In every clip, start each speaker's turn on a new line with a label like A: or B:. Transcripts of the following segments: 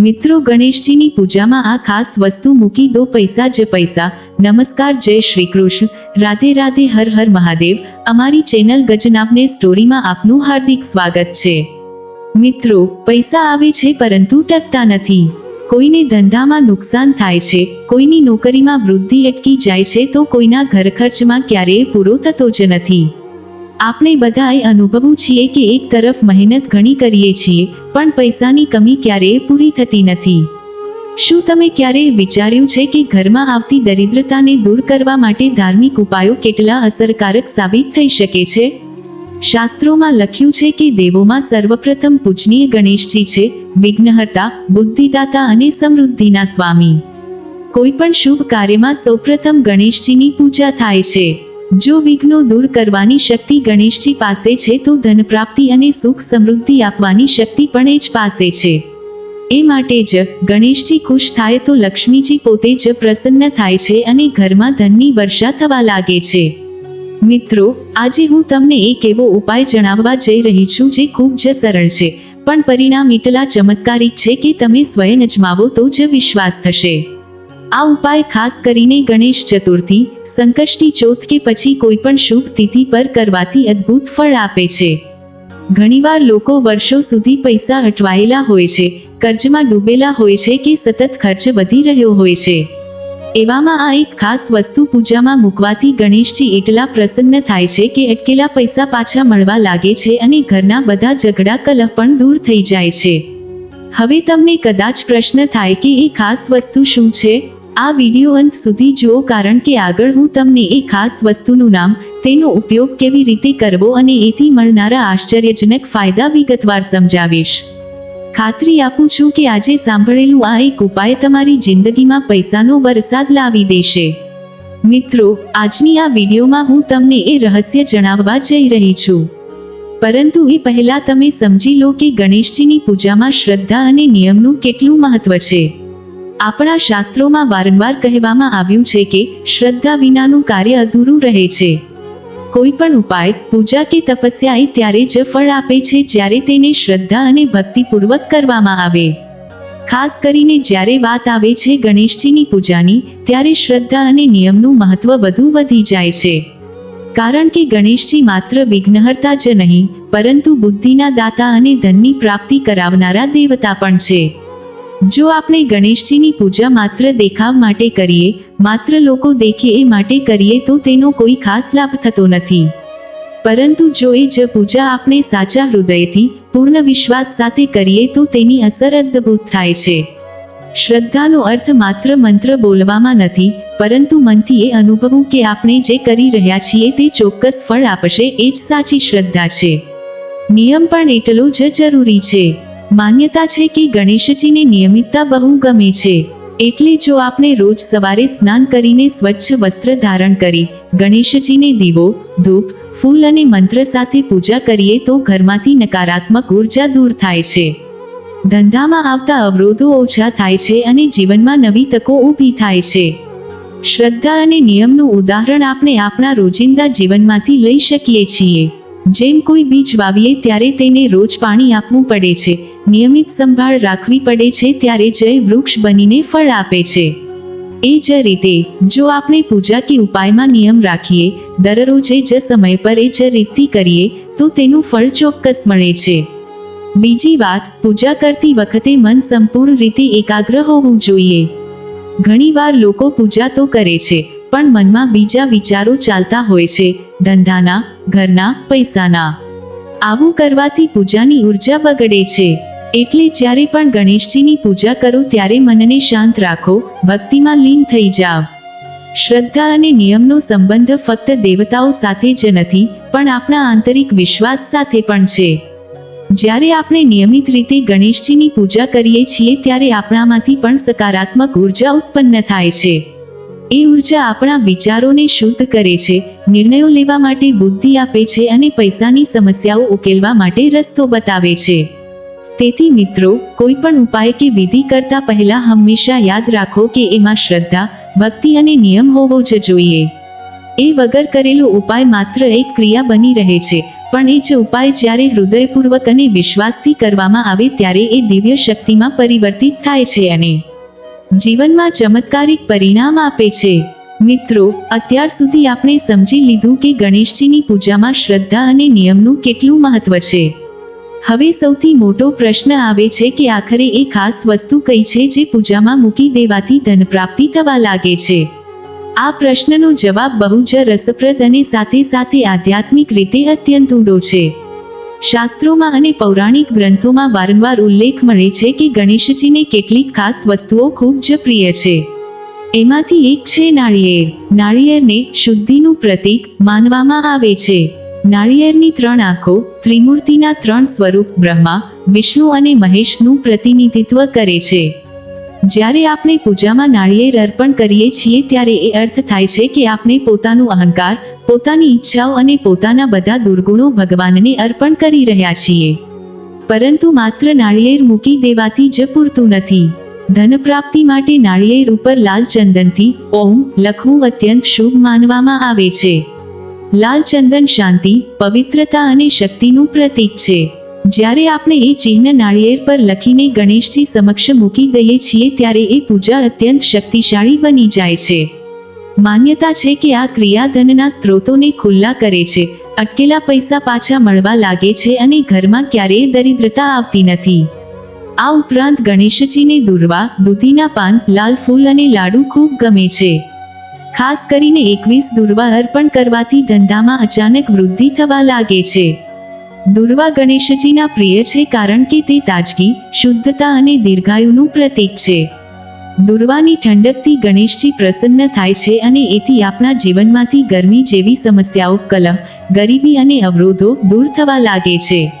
A: મિત્રો ગણેશજીની પૂજામાં આ ખાસ વસ્તુ મૂકી દો પૈસા જ પૈસા. નમસ્કાર, જય શ્રી કૃષ્ણ. રાધે રાધે, હર હર મહાદેવ. અમારી ચેનલ ગજનાપને સ્ટોરીમાં આપનું હાર્દિક સ્વાગત છે. મિત્રો, પૈસા આવે છે પરંતુ ટકતા નથી. કોઈને ધંધામાં નુકસાન થાય છે, કોઈની નોકરીમાં વૃદ્ધિ અટકી જાય છે તો કોઈના ઘર ખર્ચમાં ક્યારેય પૂરો થતો જ નથી. આપણે બધાએ અનુભવું છીએ કે એક તરફ મહેનત ઘણી કરીએ છીએ પણ પૈસાની કમી ક્યારેય પૂરી થતી નથી. શું તમે ક્યારેય વિચાર્યું છે કે ઘરમાં આવતી દરિદ્રતાને દૂર કરવા માટે ધાર્મિક ઉપાયો કેટલા અસરકારક સાબિત થઈ શકે છે? શાસ્ત્રોમાં લખ્યું છે કે દેવોમાં સર્વપ્રથમ પૂજનીય ગણેશજી છે, વિઘ્નહર્તા, બુદ્ધિદાતા અને સમૃદ્ધિના સ્વામી. કોઈ પણ શુભ કાર્યમાં સૌપ્રથમ ગણેશજીની પૂજા થાય છે. જો વિઘ્નો દૂર કરવાની શક્તિ ગણેશજી પાસે છે તો ધન પ્રાપ્તિ અને સુખ સમૃદ્ધિ આપવાની શક્તિ પણ એ જ પાસે છે. એ માટે જ ગણેશજી ખુશ થાય તો લક્ષ્મીજી પોતે જ પ્રસન્ન થાય છે અને ઘરમાં ધનની વર્ષા થવા લાગે છે. મિત્રો, આજે હું તમને એક એવો ઉપાય જણાવવા જઈ રહી છું જે ખૂબ જ સરળ છે, પણ પરિણામ એટલા ચમત્કારિક છે કે તમે સ્વયં અજમાવો તો જ વિશ્વાસ થશે. આ ઉપાય ખાસ કરીને ગણેશ ચતુર્થી, સંકષ્ટી ચોથ કે પછી કોઈપણ શુભ તિથિ પર કરવાથી અદ્ભુત ફળ આપે છે. ઘણીવાર લોકો વર્ષો સુધી પૈસા અટવાયેલા હોય છે, કર્જમાં ડૂબેલા હોય છે કે સતત ખર્ચ વધી રહ્યો હોય છે. એવામાં આ એક ખાસ વસ્તુ પૂજામાં મૂકવાથી ગણેશજી એટલા પ્રસન્ન થાય છે કે અટકેલા પૈસા પાછા મળવા લાગે છે અને ઘરના બધા ઝઘડા કલહ પણ દૂર થઈ જાય છે. હવે તમને કદાચ પ્રશ્ન થાય કે એ ખાસ વસ્તુ શું છે? આ વિડિયો અંત સુધી જુઓ કારણ કે આગળ હું તમને એ ખાસ વસ્તુનું નામ, તેનો ઉપયોગ કેવી રીતે કરવો અને એથી મળનારા આશ્ચર્યજનક ફાયદા વિગતવાર સમજાવીશ. ખાતરી આપું છું કે આજે સાંભળેલું આ એક ઉપાય તમારી જિંદગીમાં પૈસાનો વરસાદ લાવી દેશે. મિત્રો, આજની આ વિડીયોમાં હું તમને એ રહસ્ય જણાવવા જઈ રહી છું. પરંતુ એ પહેલા તમે સમજી લો કે ગણેશજીની પૂજામાં શ્રદ્ધા અને નિયમનું કેટલું મહત્વ છે. આપણા શાસ્ત્રોમાં વારંવાર કહેવામાં આવ્યું છે કે શ્રદ્ધા વિનાનું કાર્ય અધૂરું રહે છે. કોઈ પણ ઉપાય, પૂજા કે તપસ્યા એ ત્યારે જ ફળ આપે છે જ્યારે તેને શ્રદ્ધા અને ભક્તિપૂર્વક કરવામાં આવે. ખાસ કરીને જ્યારે વાત આવે છે ગણેશજીની પૂજાની, ત્યારે શ્રદ્ધા અને નિયમનું મહત્વ વધુ વધી જાય છે. કારણ કે ગણેશજી માત્ર વિઘ્નહર્તા જ નહીં, પરંતુ બુદ્ધિના દાતા અને ધનની પ્રાપ્તિ કરાવનારા દેવતા પણ છે. જો આપણે ગણેશજીની પૂજા માત્ર દેખાવ માટે કરીએ, માત્ર લોકો દેખે એ માટે કરીએ તો તેનો કોઈ ખાસ લાભ થતો નથી. પરંતુ જો એ જ પૂજા આપણે સાચા હૃદયથી, પૂર્ણ વિશ્વાસ સાથે કરીએ તો તેની અસર અદ્ભુત થાય છે. શ્રદ્ધાનો અર્થ માત્ર મંત્ર બોલવામાં નથી, પરંતુ મનથી એ અનુભવવું કે આપણે જે કરી રહ્યા છીએ તે ચોક્કસ ફળ આપશે, એ જ સાચી શ્રદ્ધા છે. નિયમ પણ એટલો જ જરૂરી છે. માન્યતા છે કે ગણેશજીને નિયમિતતા બહુ ગમે છે. એટલે જો આપણે રોજ સવારે સ્નાન કરીને સ્વચ્છ વસ્ત્ર ધારણ કરી, ગણેશજીને દીવો, ધૂપ, ફૂલ અને મંત્ર સાથે પૂજા કરીએ તો ઘરમાંથી નકારાત્મક ઊર્જા દૂર થાય છે. ધંધામાં આવતા અવરોધો ઓછા થાય છે અને જીવનમાં નવી તકો ઊભી થાય છે. શ્રદ્ધા અને નિયમનું ઉદાહરણ આપણે આપણા રોજિંદા જીવનમાંથી લઈ શકીએ છીએ. જેમ કોઈ બીજ વાવીએ ત્યારે તેને રોજ પાણી આપવું પડે છે નિયમિત સંભાળ રાખવી પડે છે ત્યારે જય વૃક્ષ બનીને ફળ આપે છે. એ જ રીતે, જો આપણે પૂજા કે ઉપાયમાં નિયમ રાખીએ, દરરોજે જ સમય પર એ જ રીતથી કરીએ, તો તેનું ફળ ચોક્કસ મળે છે. બીજી વાત, પૂજા કરતી વખતે મન સંપૂર્ણ રીતે એકાગ્ર હોવું જોઈએ. ઘણીવાર લોકો પૂજા તો કરે છે, પણ મનમાં બીજા વિચારો ચાલતા હોય છે, ધંધાના, ઘરના, પૈસાના. આવું કરવાથી પૂજાની ઊર્જા બગડે છે. એટલે જ્યારે પણ ગણેશજીની પૂજા કરો ત્યારે મનને શાંત રાખો, ભક્તિમાં લીન થઈ જાઓ. શ્રદ્ધા અને નિયમનો સંબંધ ફક્ત દેવતાઓ સાથે જ નથી, પણ આપણા આંતરિક વિશ્વાસ સાથે પણ છે. જ્યારે આપણે નિયમિત રીતે ગણેશજીની પૂજા કરીએ છીએ ત્યારે આપણામાંથી પણ સકારાત્મક ઊર્જા ઉત્પન્ન થાય છે. એ ઊર્જા આપણા વિચારોને શુદ્ધ કરે છે, નિર્ણયો લેવા માટે બુદ્ધિ આપે છે અને પૈસાની સમસ્યાઓ ઉકેલવા માટે રસ્તો બતાવે છે. તેથી મિત્રો કોઈ પણ ઉપાય કે વિધિ કરતા પહેલા હંમેશા યાદ રાખો કે એમાં શ્રદ્ધા, ભક્તિ અને નિયમ હોવો જ જોઈએ. એ વગર કરેલો ઉપાય માત્ર એક ક્રિયા બની રહે છે, પણ એ જ ઉપાય જ્યારે હૃદયપૂર્વક અને વિશ્વાસથી કરવામાં આવે ત્યારે એ દિવ્ય શક્તિમાં પરિવર્તિત થાય છે અને જીવનમાં ચમત્કારિક પરિણામ આપે છે. મિત્રો, અત્યાર સુધી આપણે સમજી લીધું કે ગણેશજીની પૂજામાં શ્રદ્ધા અને નિયમનું કેટલું મહત્વ છે. હવે સૌથી મોટો પ્રશ્ન આવે છે કે આખરે એ ખાસ વસ્તુ કઈ છે જે પૂજામાં મૂકી દેવાથી ધન પ્રાપ્તિ થવા લાગે છે? આ પ્રશ્નનો જવાબ બહુ જ રસપ્રદ અને સાથે સાથે આધ્યાત્મિક રીતે અત્યંત ઊંડો છે. શાસ્ત્રોમાં અને પૌરાણિક ગ્રંથોમાં વારંવાર ઉલ્લેખ મળે છે કે ગણેશજીને કેટલીક ખાસ વસ્તુઓ ખૂબ જ પ્રિય છે. એમાંથી એક છે નાળિયેર. નાળિયેરને શુદ્ધિનું પ્રતીક માનવામાં આવે છે. નાળિયેરની ત્રણ આંખો, ત્રિમૂર્તિના ત્રણ સ્વરૂપ બ્રહ્મા, વિષ્ણુ અને મહેશનું પ્રતિનિધિત્વ કરે છે. જ્યારે આપણે પૂજામાં નાળિયેર અર્પણ કરીએ છીએ ત્યારે એ અર્થ થાય છે કે આપણે પોતાનું અહંકાર, પોતાની ઈચ્છાઓ અને પોતાના બધા દુર્ગુણો ભગવાનને અર્પણ કરી રહ્યા છીએ. પરંતુ માત્ર નાળિયેર મૂકી દેવાથી જ પૂરતું નથી. ધન પ્રાપ્તિ માટે નાળિયેર ઉપર લાલ ચંદનથી ઓમ, લખવું અત્યંત શુભ માનવામાં આવે છે. લાલ ચંદન શાંતિ, પવિત્રતા અને શક્તિનું પ્રતીક છે. જ્યારે આપણે એ ચિહ્ન નાળિયેર પર લખીને ગણેશજી સમક્ષ મૂકી દઈએ છીએ ત્યારે એ પૂજા અત્યંત શક્તિશાળી બની જાય છે. માન્યતા છે કે આ ક્રિયા ધનના સ્ત્રોતોને ખુલ્લા કરે છે, અટકેલા પૈસા પાછા મળવા લાગે છે અને ઘરમાં ક્યારેય દરિદ્રતા આવતી નથી. આ ઉપરાંત ગણેશજીને દુર્વા, દૂધીના પાન, લાલ ફૂલ અને લાડુ ખૂબ ગમે છે. ખાસ કરીને એકવીસ દુર્વા અર્પણ કરવાથી ધંધામાં અચાનક વૃદ્ધિ થવા લાગે છે. દુર્વા ગણેશજીના પ્રિય છે કારણ કે તે તાજગી, શુદ્ધતા અને દીર્ઘાયુનું પ્રતીક છે. દુર્વાની ઠંડકથી ગણેશજી પ્રસન્ન થાય છે અને એથી આપણા જીવનમાંથી ગરમી જેવી સમસ્યાઓ, કલહ, ગરીબી અને અવરોધો દૂર થવા લાગે છે.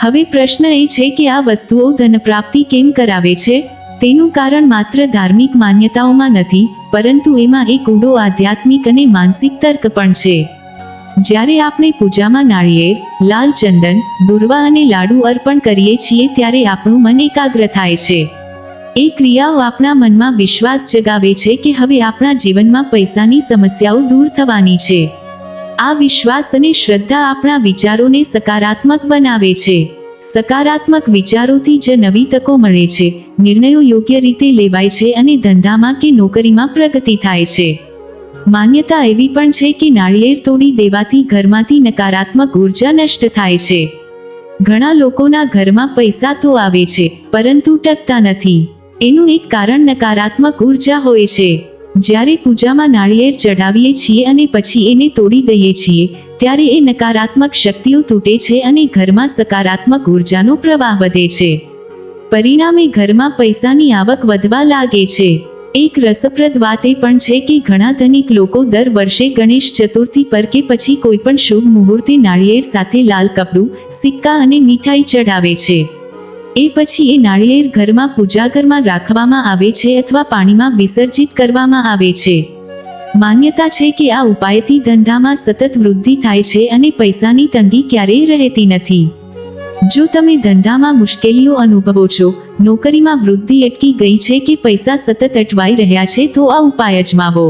A: હવે પ્રશ્ન એ છે કે આ વસ્તુઓ ધન પ્રાપ્તિ કેમ કરાવે છે? તેનું કારણ માત્ર ધાર્મિક માન્યતાઓમાં નથી, પરંતુ એમાં એક ઊંડો આધ્યાત્મિક અને માનસિક તર્ક પણ છે. જ્યારે આપણે પૂજામાં નાળિયેર, લાલ ચંદન, દુર્વા અને લાડુ અર્પણ કરીએ છીએ ત્યારે આપણું મન એકાગ્ર થાય છે. એ ક્રિયાઓ આપણા મનમાં વિશ્વાસ જગાવે છે કે હવે આપણા જીવનમાં પૈસાની સમસ્યાઓ દૂર થવાની છે. આ વિશ્વાસ અને શ્રદ્ધા આપણા વિચારોને સકારાત્મક બનાવે છે. સકારાત્મક વિચારોથી જ નવી તકો મળે છે, નિર્ણયો યોગ્ય રીતે લેવાય છે અને ધંધામાં કે નોકરીમાં પ્રગતિ થાય છે. માન્યતા એવી પણ છે કે નાળિયેર તોડી દેવાથી ઘરમાંથી નકારાત્મક ઊર્જા નષ્ટ થાય છે. ઘણા લોકોના ઘરમાં પૈસા તો આવે છે, પરંતુ ટકતા નથી. એનું એક કારણ નકારાત્મક ઊર્જા હોય છે. જ્યારે પૂજામાં નાળિયેર ચઢાવીએ છીએ અને પછી એને તોડી દઈએ છીએ ત્યારે એ નકારાત્મક શક્તિઓ તૂટે છે અને ઘરમાં સકારાત્મક ઉર્જાનો પ્રવાહ વધે છે. પરિણામે ઘરમાં પૈસાની આવક વધવા લાગે છે. એક રસપ્રદ વાત એ પણ છે કે ઘણા ધનિક લોકો દર વર્ષે ગણેશ ચતુર્થી પર કે પછી કોઈ પણ શુભ મુહૂર્તે નાળિયેર સાથે લાલ કપડું, સિક્કા અને મીઠાઈ ચઢાવે છે. એ પછી એ નાળિયેર ઘરમાં પૂજાઘરમાં રાખવામાં આવે છે અથવા પાણીમાં વિસર્જિત કરવામાં આવે છે. માન્યતા છે કે આ ઉપાયથી ધંધામાં સતત વૃદ્ધિ થાય છે અને પૈસાની તંગી ક્યારેય રહેતી નથી. જો તમે ધંધામાં મુશ્કેલીઓ અનુભવો છો, નોકરીમાં વૃદ્ધિ અટકી ગઈ છે કે પૈસા સતત અટવાઈ રહ્યા છે તો આ ઉપાય અજમાવો.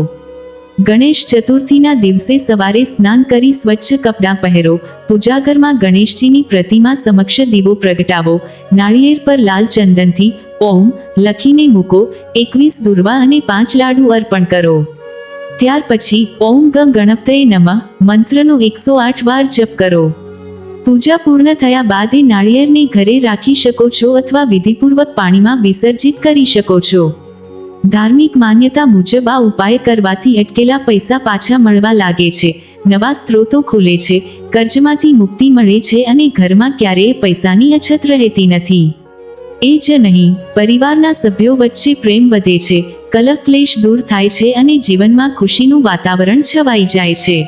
A: ગણેશ ચતુર્થીના દિવસે સવારે સ્નાન કરી સ્વચ્છ કપડાં પહેરો પૂજાઘરમાં ગણેશજીની પ્રતિમા સમક્ષ દીવો પ્રગટાવો, નાળિયેર પર લાલ ચંદનથી ઓમ લખીને મૂકો, એકવીસ દુર્વા અને પાંચ લાડુ અર્પણ કરો. ત્યાર પછી ઓમ ગમ ગણપતય નમ. મંત્રનો એકસો આઠ વાર જપ કરો. પૂજા પૂર્ણ થયા બાદ એ નાળિયેરને ઘરે રાખી શકો છો અથવા વિધિપૂર્વક પાણીમાં વિસર્જિત કરી શકો છો. ધાર્મિક માન્યતા મુજબ આ ઉપાય કરવાથી અટકેલા પૈસા પાછા મળવા લાગે છે. નવા સ્ત્રોતો ખુલે છે. કર્જમાંથી મુક્તિ મળે છે અને ઘરમાં ક્યારેય પૈસાની અછત રહેતી નથી. એ જ નહીં, પરિવારના સભ્યો વચ્ચે પ્રેમ વધે છે કલક ક્લેશ દૂર થાય છે અને જીવનમાં ખુશીનું વાતાવરણ છવાઈ જાય છે.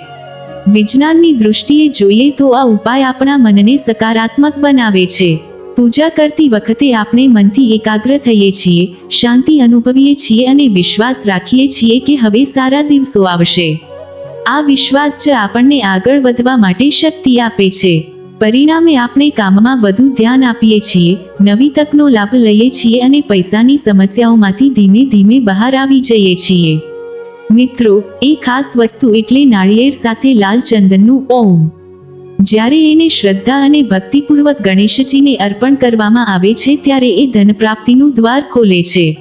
A: વિજ્ઞાનની દૃષ્ટિએ જોઈએ તો આ ઉપાય આપણા મનને સકારાત્મક બનાવે છે. પૂજા કરતી વખતે આપણે મનથી એકાગ્ર થઈએ છીએ, શાંતિ અનુભવીએ છીએ અને વિશ્વાસ રાખીએ છીએ કે હવે સારા દિવસો આવશે. આ વિશ્વાસ જ આપણને આગળ વધવા માટે શક્તિ આપે છે. પરિણામે આપણે કામમાં વધુ ધ્યાન આપીએ છીએ, નવી તકનો લાભ લઈએ છીએ અને પૈસાની સમસ્યાઓમાંથી ધીમે ધીમે બહાર આવી જઈએ છીએ. મિત્રો, એ ખાસ વસ્તુ એટલે નાળિયેર સાથે લાલ ચંદનનું ઓમ. જ્યારે એને શ્રદ્ધા અને ભક્તિપૂર્વક ગણેશજીને અર્પણ કરવામાં આવે છે ત્યારે એ ધન પ્રાપ્તિનું દ્વાર ખોલે છે.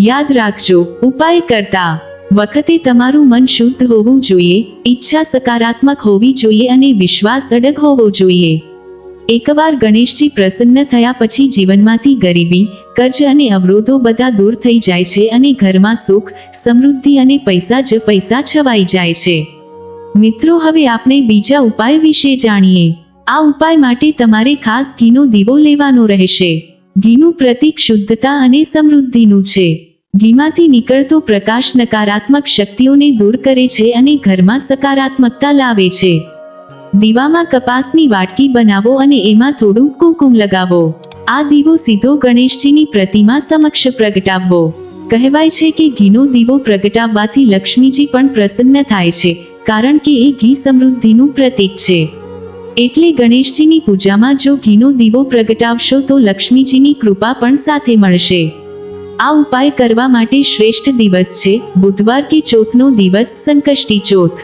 A: યાદ રાખજો ઉપાય કરતા વખતે તમારું મન શુદ્ધ હોવું જોઈએ, ઈચ્છા સકારાત્મક હોવી જોઈએ અને વિશ્વાસ અડગ હોવો જોઈએ. એકવાર ગણેશજી પ્રસન્ન થયા પછી જીવનમાંથી ગરીબી, કર્જ અને અવરોધો બધા દૂર થઈ જાય છે અને ઘરમાં સુખ, સમૃદ્ધિ અને પૈસા જ પૈસા છવાઈ જાય છે. મિત્રો, હવે આપણે બીજા ઉપાય વિશે જાણીએ. આ ઉપાય માટે તમારે ખાસ ઘીનો દીવો લેવાનો રહેશે. ઘીનું પ્રતીક શુદ્ધતા અને સમૃદ્ધિનું છે. ઘીમાંથી નીકળતો પ્રકાશ નકારાત્મક શક્તિઓને દૂર કરે છે અને ઘરમાં સકારાત્મકતા લાવે છે. દીવામાં કપાસની વાટકી બનાવો અને એમાં થોડું કુકુમ લગાવો. આ દીવો સીધો ગણેશજીની પ્રતિમા સમક્ષ પ્રગટાવવો. કહેવાય છે કે ઘીનો દીવો પ્રગટાવવાથી લક્ષ્મીજી પણ પ્રસન્ન થાય છે, કારણ કે એ ઘી સમૃદ્ધિનું પ્રતીક છે. એટલે ગણેશજીની પૂજામાં જો ઘીનો દીવો પ્રગટાવશો તો લક્ષ્મીજીની કૃપા પણ સાથે મળશે. આ ઉપાય કરવા માટે શ્રેષ્ઠ દિવસ છે. બુધવાર કે ચોથનો દિવસ સંકષ્ટી ચોથ.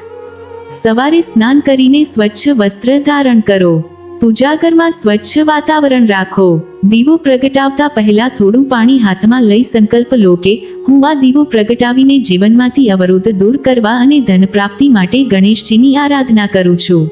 A: સવારે સ્નાન કરીને સ્વચ્છ વસ્ત્ર ધારણ કરો. પૂજાઘરમાં સ્વચ્છ વાતાવરણ રાખો. દીવો પ્રગટાવતા પહેલા થોડું પાણી હાથમાં લઈ સંકલ્પ લો કે, હું આ દીવો પ્રગટાવીને જીવનમાંથી અવરોધ દૂર કરવા અને ધન પ્રાપ્તિ માટે ગણેશજીની આરાધના કરું છું.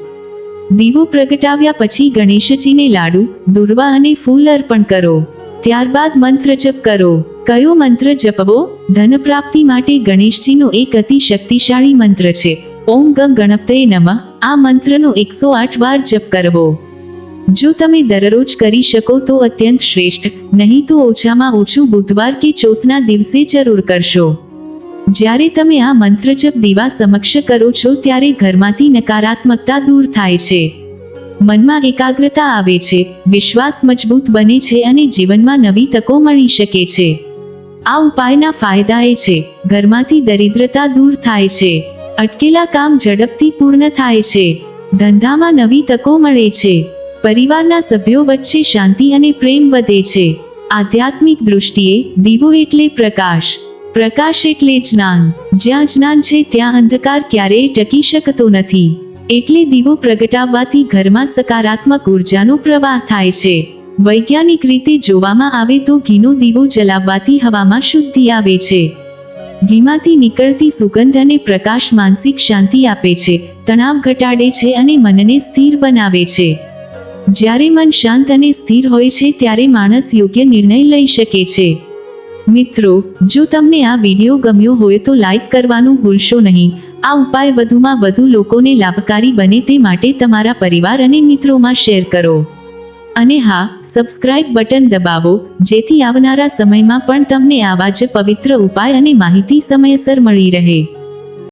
A: દીવો પ્રગટાવ્યા પછી ગણેશજીને લાડુ, દુર્વા અને ફૂલ અર્પણ કરો. ત્યારબાદ મંત્ર જપ કરો. કયો મંત્ર જપવો? ધન પ્રાપ્તિ માટે ગણેશજીનો એક અતિ શક્તિશાળી મંત્ર છે. ઓમ ગમ ગણપતય નમઃ. આ મંત્રનો એકસો આઠ વાર જપ કરવો. જો તમે દરરોજ કરી શકો તો અત્યંત શ્રેષ્ઠ. નહીં તો ઓછામાં ઓછું બુધવાર કે ચોથના દિવસે જરૂર કરશો. જ્યારે તમે આ મંત્ર જપ દીવા સમક્ષ કરો છો ત્યારે ઘરમાંથી નકારાત્મકતા દૂર થાય છે. મનમાં એકાગ્રતા આવે છે. વિશ્વાસ મજબૂત બને છે અને જીવનમાં નવી તકો મળી શકે છે. આ ઉપાયના ફાયદા એ છે. ઘરમાંથી દરિદ્રતા દૂર થાય છે. અટકેલા કામ ઝડપથી પૂર્ણ થાય છે. ધંધામાં નવી તકો મળે છે. પરિવારના સભ્યો વચ્ચે શાંતિ અને પ્રેમ વધે છે. આધ્યાત્મિક દૃષ્ટિએ દીવો એટલે પ્રકાશ. પ્રકાશ એટલે જ્ઞાન. જ્યાં જ્ઞાન છે ત્યાં અંધકાર ક્યારેય ટકી શકતો નથી. એટલે દીવો પ્રગટાવવાથી ઘરમાં સકારાત્મક ઉર્જાનો પ્રવાહ થાય છે. વૈજ્ઞાનિક રીતે જોવામાં આવે તો ઘીનો દીવો જલાવવાથી હવામાં શુદ્ધિ આવે છે. ઘીમાંથી નીકળતી સુગંધ અને પ્રકાશ માનસિક શાંતિ આપે છે, તણાવ ઘટાડે છે અને મનને સ્થિર બનાવે છે. જ્યારે મન શાંત અને સ્થિર હોય છે ત્યારે માણસ યોગ્ય નિર્ણય લઈ શકે છે. મિત્રો, જો તમને આ વીડિયો ગમ્યો હોય તો લાઈક કરવાનું ભૂલશો નહીં. આ ઉપાય વધુમાં વધુ લોકોને લાભકારી બને તે માટે તમારા પરિવાર અને મિત્રોમાં શેર કરો. અને હા સબસ્ક્રાઇબ બટન દબાવો, જેથી આવનારા સમયમાં પણ તમને આવા જ પવિત્ર ઉપાય અને માહિતી સમયસર મળી રહે.